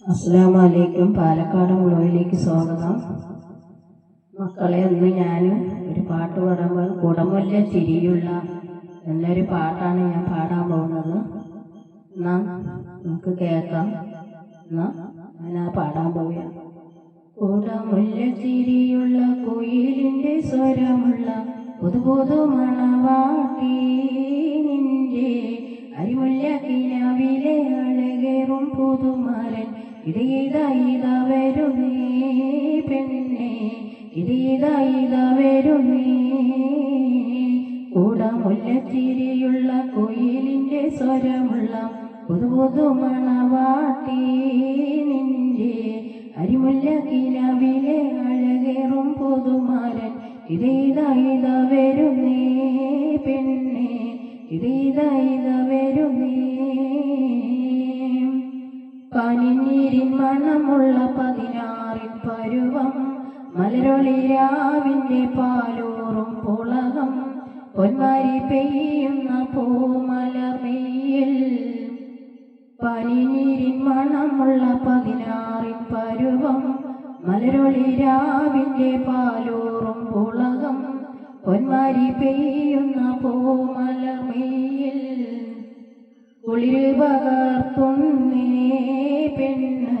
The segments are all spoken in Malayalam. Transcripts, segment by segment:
അസ്സാം വലൈക്കും പാലക്കാട് മുളവിലേക്ക് സ്വാഗതം. മക്കളെ ഇന്ന് ഞാൻ ഒരു പാട്ട് പാടുമ്പോൾ കുടമല്ല ചിരിയുള്ള എന്നൊരു പാട്ടാണ് ഞാൻ പാടാൻ പോകുന്നത്. എന്നാ നമുക്ക് കേൾക്കാം. എന്നാ ഞാൻ ആ പാടാൻ പോവുകയാണ് കുടമുല്ല ചിരിയുള്ള കുയിലിന്റെ സ്വരമുള്ള പുതുപുതു പുതു മണവാട്ടി ഇതാ വരുന്നേ പെണ്ണെ ഇതയിതാ ഇതാ വരുന്നേ കൂടമുല്ല കുയിലിന്റെ സ്വരമുള്ള പുതു പുതു മണവാട്ടി നിന്റെ അരിമുല്ല കിലാവിലെ അഴകേറും പുതുമാരൻ ഇതേതാ ഇതാ വരുന്നേ പെണ്ണെ ഇതേതാ വരുന്നേ പനിനീരിൻ മണമുള്ള പതിനാറിൻ പരുവം മലരൊളിരാവിന്റെ പാലോറും പുളകം പൊന്മാരി പെയ്യുന്ന പൂമലമേയിൽ പനിനീരിൻ മണമുള്ള പതിനാറിൻ പരുവം മലരൊളിരാവിന്റെ പാലോറും പുളകം പൊന്മാരി പെയ്യുന്ന പൂമലർമെയ്യിൽ കുളിര് പകർത്തുന്നേ പെണ്ണ്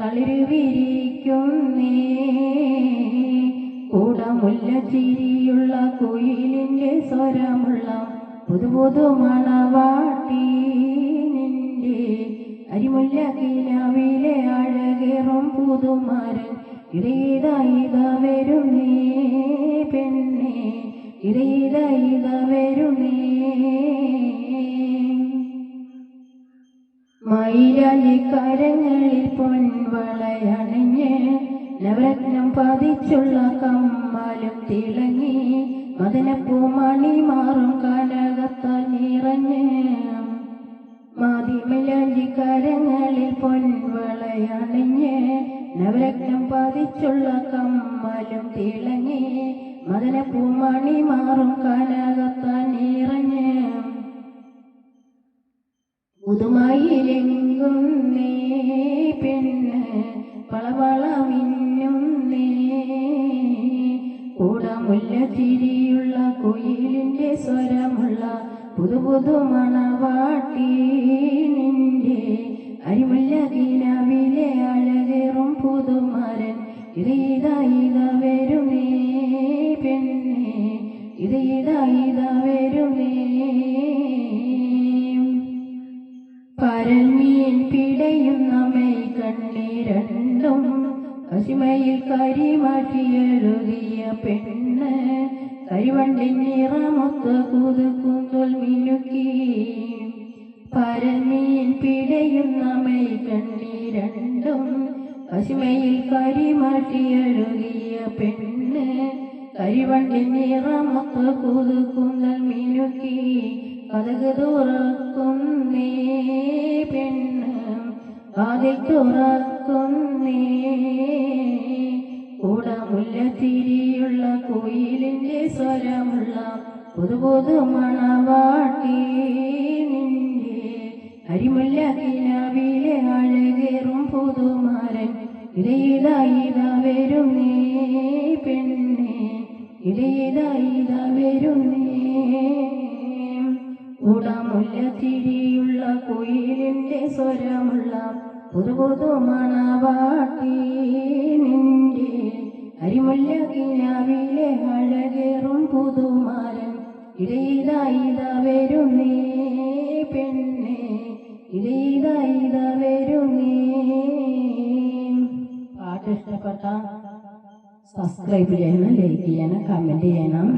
തളിര് വിരിക്കുന്നേ കൂടമുല്ല ചിരിയുള്ള കുയിലിന്റെ സ്വരമുള്ള പുതു പുതു മണവാട്ടി നിന്റെ അരിമുല്ല കിനാവിലെ അഴകേറും പുതുമാരൻ ഇതേതാ ഇതാ വരുന്നേ പെണ്ണെ. ഇതേതാ ഇതാ വരുന്നേ. മൈരാലിക്കരങ്ങളിൽ പൊൻവളയണിഞ്ഞ് നവരത്നം പതിച്ചുള്ള കമ്മലും തിളങ്ങി മദനപ്പൂമണി മാറും കനകത്താൽ നിറഞ്ഞ്. മാതിമലാലിക്കരങ്ങളിൽ പൊൻവളയണിഞ്ഞ് നവരത്നം പതിച്ചുള്ള കമ്മലും തിളങ്ങി മദനപ്പൂമണി മാറും കനകത്താൽ നിറഞ്ഞ്. പുതുമയിലെങ്കുന്നേ പെണ്ണ് പളവളമിന്നുന്നേ കൂടമുല്ല തിരിയുള്ള കുയിലിന്റെ സ്വരമുള്ള പുതു പുതു മണവാട്ടി നിന്റെ അരിമുല്ല കിനാവിലെ അഴകേറും പുതുമരൻ ഇതേതാ പരൽമീൻ പിടയുന്ന മെയ് കണ്ണീരണ്ടും കശിമയിൽ കരിമാറ്റിയെഴുതിയ പെണ്ണ്. കരിവണ്ടിൻ നിറമൊത്ത കുതുക്കുന്തുൽ മിനുക്കി പരൻമീൻ പിടയുന്ന മെയ് കണ്ണീരണ്ടും കശിമയിൽ കരിമാറ്റിയെഴുതിയ പെണ്ണ്. കരിവണ്ടിൻ നിറമൊത്ത കുതുക്കുന്തൽ മിനുക്കി കഥക് നീ പെണ്ണ് വാതിൽ നീ. കൂടമുല്ല തിരിയുള്ള കോയിലിന്റെ സ്വരമുള്ള പുതു മണവാട്ടി നിന്റെ അരിമുല്ല കിനാവിലെ അഴകേറും പുതുമാരൻ. ഇടയിലായിതാ വരും നീ പെണ്ണെ ഇടയിലായിതാ വരും വരുന്നേ ഉടമുല്ല തിരിയുള്ള കുയിലിന്റെ സ്വരമുള്ള പുതു മണവാട്ടി നിന്റെ അരിമുല്ല കിനാവിലെ അഴകേറും പുതുമാരൻ. ഇതേതാ ഇതാ വരുന്നേ പെണ്ണെ ഇതേതാ ഇതാ വരുന്നേ. പാട്ട് ഇഷ്ടപ്പെട്ട? സബ്സ്ക്രൈബ് ചെയ്യണം ലൈക്ക് ചെയ്യണം കമന്റ് ചെയ്യണം.